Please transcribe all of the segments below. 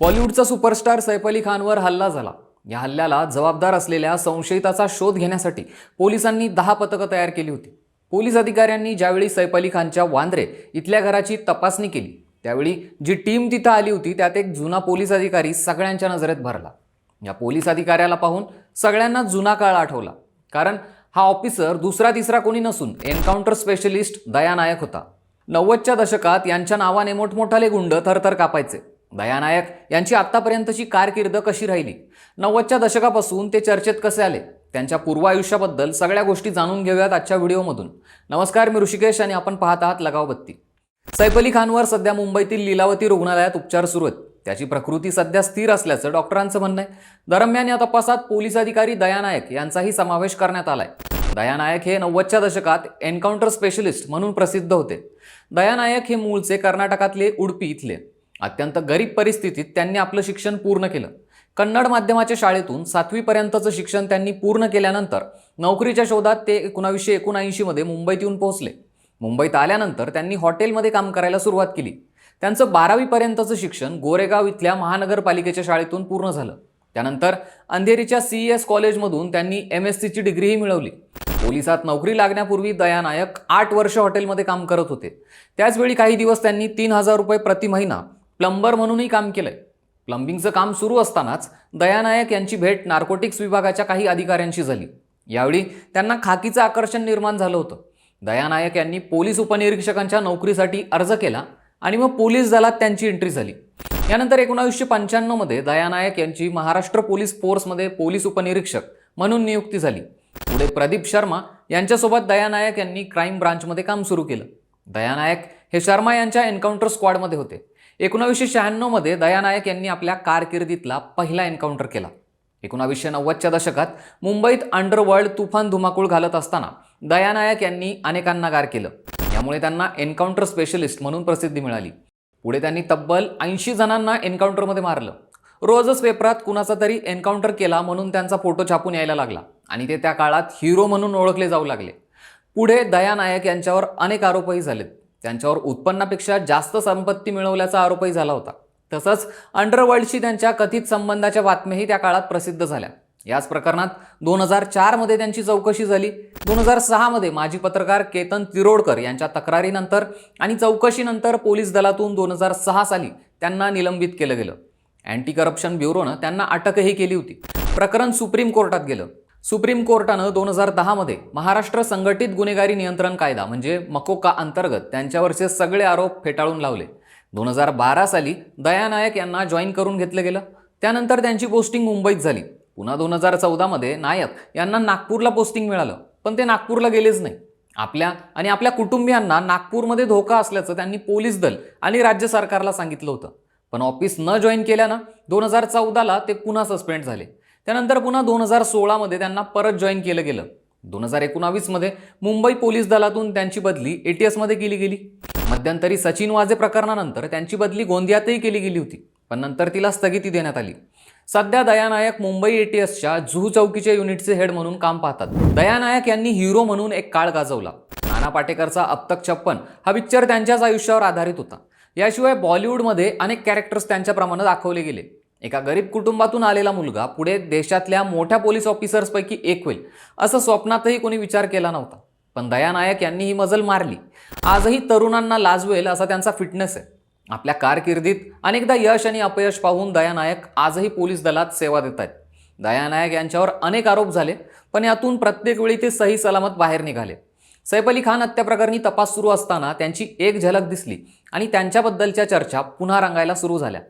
बॉलिवूडचा superstar Saif Ali खानवर हल्ला झाला. या हल्ल्याला जबाबदार असलेल्या संशयिताचा शोध घेण्यासाठी पोलिसांनी दहा पथकं तयार केली होती. पोलीस अधिकाऱ्यांनी ज्यावेळी सैफ अली खानच्या वांद्रे इथल्या घराची तपासणी केली त्यावेळी जी टीम तिथं आली होती त्यात एक जुना पोलीस अधिकारी सगळ्यांच्या नजरेत भरला. या पोलीस अधिकाऱ्याला पाहून सगळ्यांना जुना काळ आठवला कारण हा ऑफिसर दुसरा तिसरा कोणी नसून एन्काउंटर स्पेशलिस्ट दयानायक होता. नव्वदच्या दशकात यांच्या नावाने मोठमोठाले गुंड थरथर कापायचे. दया नायक यांची आत्तापर्यंतची कारकीर्द कशी राहिली? नव्वदच्या दशकापासून ते चर्चेत कसे आले? त्यांच्या पूर्व आयुष्याबद्दल सगळ्या गोष्टी जाणून घेऊयात आजच्या व्हिडिओमधून. नमस्कार मी ऋषिकेश आणि आपण पाहत आहात लगाव बत्ती. सैफ अली खानवर सध्या मुंबईतील लीलावती रुग्णालयात उपचार सुरू आहेत. त्याची प्रकृती सध्या स्थिर असल्याचं डॉक्टरांचं म्हणणं आहे. दरम्यान या तपासात पोलीस अधिकारी दया नायक यांचाही समावेश करण्यात आलाय. दया नायक हे नव्वदच्या दशकात एन्काउंटर स्पेशलिस्ट म्हणून प्रसिद्ध होते. दया नायक हे मूळचे कर्नाटकातले उडपी इथले. अत्यंत गरीब परिस्थितीत त्यांनी आपलं शिक्षण पूर्ण केलं. कन्नड माध्यमाच्या शाळेतून सातवीपर्यंतचं शिक्षण त्यांनी पूर्ण केल्यानंतर नोकरीच्या शोधात ते एकोणावीसशे एकोणऐंशीमध्ये मुंबईत येऊन पोहोचले. मुंबईत आल्यानंतर त्यांनी हॉटेलमध्ये काम करायला सुरुवात केली. त्यांचं बारावीपर्यंतचं शिक्षण गोरेगाव इथल्या महानगरपालिकेच्या शाळेतून पूर्ण झालं. त्यानंतर अंधेरीच्या सी एस कॉलेजमधून त्यांनी एम एस सीची डिग्रीही मिळवली. पोलिसात नोकरी लागण्यापूर्वी दयानायक आठ वर्ष हॉटेलमध्ये काम करत होते. त्याचवेळी काही दिवस त्यांनी तीन हजार रुपये प्रति महिना प्लंबर म्हणूनही काम केलंय. प्लंबिंगचं काम सुरू असतानाच दयानायक यांची भेट नार्कोटिक्स विभागाच्या काही अधिकाऱ्यांशी झाली. यावेळी त्यांना खाकीचं आकर्षण निर्माण झालं होतं. दयानायक यांनी पोलीस उपनिरीक्षकांच्या नोकरीसाठी अर्ज केला आणि मग पोलीस दलात त्यांची एंट्री झाली. यानंतर एकोणावीसशे पंच्याण्णवमध्ये दयानायक यांची महाराष्ट्र पोलीस फोर्समध्ये पोलीस उपनिरीक्षक म्हणून नियुक्ती झाली. पुढे प्रदीप शर्मा यांच्यासोबत दया नायक यांनी क्राईम ब्रांचमध्ये काम सुरू केलं. दयानायक हे शर्मा यांच्या एन्काउंटर स्क्वॉडमध्ये होते. एकोणावीसशे शहाण्णवमध्ये दयानायक यांनी आपल्या कारकिर्दीतला पहिला एन्काउंटर केला. एकोणावीसशे नव्वदच्या दशकात मुंबईत अंडरवर्ल्ड तुफान धुमाकूळ घालत असताना दयानायक यांनी अनेकांना गार केलं. यामुळे त्यांना एन्काउंटर स्पेशलिस्ट म्हणून प्रसिद्धी मिळाली. पुढे त्यांनी तब्बल ऐंशी जणांना एन्काउंटरमध्ये मारलं. रोजच पेपरात कुणाचा तरी एन्काउंटर केला म्हणून त्यांचा फोटो छापून यायला लागला आणि ते त्या काळात हिरो म्हणून ओळखले जाऊ लागले. पुढे दया नायक यांच्यावर अनेक आरोपही झालेत. त्यांच्यावर उत्पन्नापेक्षा जास्त संपत्ती मिळवल्याचा आरोपही झाला होता. तसंच अंडरवर्ल्डशी त्यांच्या कथित संबंधाच्या बातम्याही त्या काळात प्रसिद्ध झाल्या. याच प्रकरणात दोन हजार चारमध्ये त्यांची चौकशी झाली. दोन हजार सहामध्ये माजी पत्रकार केतन तिरोडकर यांच्या तक्रारीनंतर आणि चौकशीनंतर पोलीस दलातून दोन हजार सहा साली त्यांना निलंबित केलं गेलं. अँटी करप्शन ब्युरोनं त्यांना अटकही केली होती. प्रकरण सुप्रीम कोर्टात गेलं. सुप्रीम कोर्टानं दोन हजार दहामध्ये महाराष्ट्र संघटित गुन्हेगारी नियंत्रण कायदा म्हणजे मकोका अंतर्गत त्यांच्यावरचे सगळे आरोप फेटाळून लावले. दोन हजार बारा साली दया नायक यांना जॉईन करून घेतलं गेलं. त्यानंतर त्यांची पोस्टिंग मुंबईत झाली. पुन्हा दोन हजार चौदामध्ये नायक यांना नागपूरला पोस्टिंग मिळालं पण ते नागपूरला गेलेच नाही. आपल्या आणि आपल्या कुटुंबियांना नागपूरमध्ये धोका असल्याचं त्यांनी पोलीस दल आणि राज्य सरकारला सांगितलं होतं. पण ऑफिस न जॉईन केल्यानं दोन हजार चौदाला ते पुन्हा सस्पेंड झाले. त्यानंतर पुन्हा दोन हजार सोळामध्ये त्यांना परत जॉईन केलं गेलं. दोन हजार एकोणावीसमध्ये मुंबई पोलीस दलातून त्यांची बदली ए टी एसमध्ये केली गेली. मध्यंतरी सचिन वाजे प्रकरणानंतर त्यांची बदली गोंदियातही केली गेली होती पण नंतर तिला स्थगिती देण्यात आली. सध्या दयानायक मुंबई ए टी एसच्या जुहू चौकीच्या युनिटचे हेड म्हणून काम पाहतात. दयानायक यांनी हिरो म्हणून एक काळ गाजवला. नाना पाटेकरचा अब तक छप्पन हा पिक्चर त्यांच्याच आयुष्यावर आधारित होता. याशिवाय बॉलिवूडमध्ये अनेक कॅरेक्टर्स त्यांच्याप्रमाणे दाखवले गेले. एका गरीब कुटुंबातून आलेला मुलगा पुढे देशातल्या मोठ्या पोलीस ऑफिसर्सपैकी एक होईल असं स्वप्नातही कोणी विचार केला नव्हता. पण दया नायक यांनी ही मजल मारली. आजही तरुणांना लाजवेल असा त्यांचा फिटनेस आहे. आपल्या कारकिर्दीत अनेकदा यश आणि अपयश पाहून दया नायक आजही पोलीस दलात सेवा देत आहेत. दया नायक यांच्यावर अनेक आरोप झाले पण यातून प्रत्येक वेळी ते सही सलामत बाहेर निघाले. सैफ अली खान हत्याप्रकरणी तपास सुरू असताना त्यांची एक झलक दिसली आणि त्यांच्याबद्दलच्या चर्चा पुन्हा रंगायला सुरू झाल्या.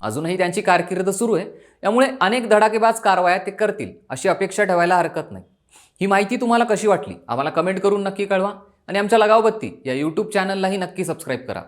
अजूनही त्यांची कारकीर्द सुरू आहे. त्यामुळे अनेक धडाकेबाज कारवाया ते करतील अशी अपेक्षा ठेवायला हरकत नाही. ही माहिती तुम्हाला कशी वाटली? आम्हाला कमेंट करून नक्की कळवा. आणि आमच्या लगावबत्ती या यूट्यूब चॅनललाही नक्की सबस्क्राईब करा.